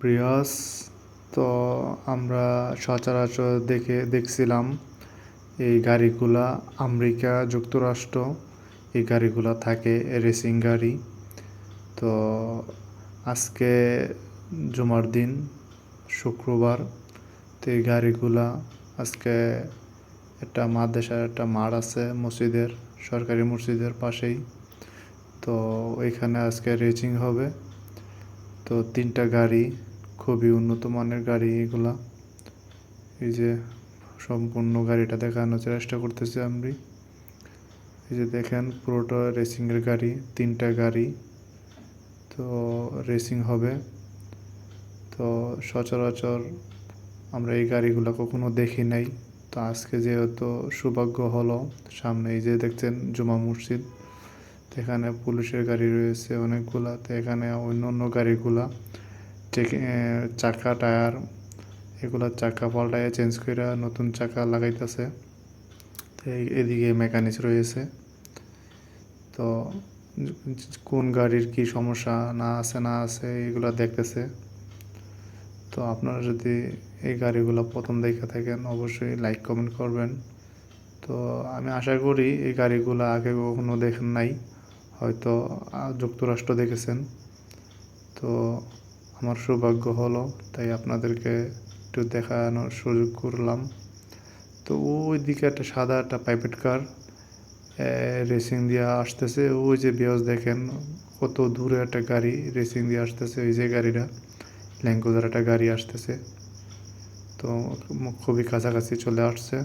ব্রিয়াস তো আমরা সচরাচর দেখে, দেখছিলাম এই গাড়িগুলা আমেরিকা যুক্তরাষ্ট্র, এই গাড়িগুলা থাকে রেসিং গাড়ি। তো আজকে জুমার দিন, শুক্রবার, তো এই গাড়িগুলা আজকে একটা মাদ্রাসার একটা মাঠ আছে মসজিদের, সরকারি মসজিদের পাশেই। তো ওইখানে আজকে রেসিং হবে। তো তিনটা গাড়ি খুবই উন্নত মানের গাড়ি এগুলা। এই যে সম্পূর্ণ গাড়িটা দেখানোর চেষ্টা করতেছি আমি। এই যে দেখেন, পুরোটা রেসিংয়ের গাড়ি, তিনটা গাড়ি। তো রেসিং হবে। তো সচরাচর আমরা এই গাড়িগুলো কখনো দেখি নাই। তো আজকে যেহেতু সৌভাগ্য হলো, সামনে এই যে দেখছেন জুমা মসজিদ। এখানে পুলিশের গাড়ি রয়েছে অনেকগুলা। তো এখানে অন্য অন্য গাড়িগুলা চেক- টায়ার এগুলা চাকা পাল্টাইয়া চেঞ্জ করে নতুন চাকা লাগাইতেছে। তো এদিকে মেকানিক্স রয়েছে। তো কোন গাড়ির কি সমস্যা, না আছে না আছে, এগুলো দেখতেছে। তো আপনারা যদি এই গাড়িগুলো প্রথম দেখে থাকেন, অবশ্যই লাইক কমেন্ট করবেন। তো আমি আশা করি এই গাড়িগুলো আগে কখনো দেখেন নাই, হয়তো যুক্তরাষ্ট্র দেখেছেন। তো আমার সৌভাগ্য হলো, তাই আপনাদেরকে একটু দেখানোর সুযোগ করলাম। তো ওই দিকে একটা সাদা একটা প্রাইভেট কার রেসিং দিয়ে আসতেছে। ওই যে বিয়স দেখেন, কত দূরে একটা গাড়ি রেসিং দিয়ে আসতেছে, ওই যে গাড়িটা ল্যাঙ্গুজার একটা গাড়ি আসতেছে। তো খুবই কাছাকাছি চলে আসছে।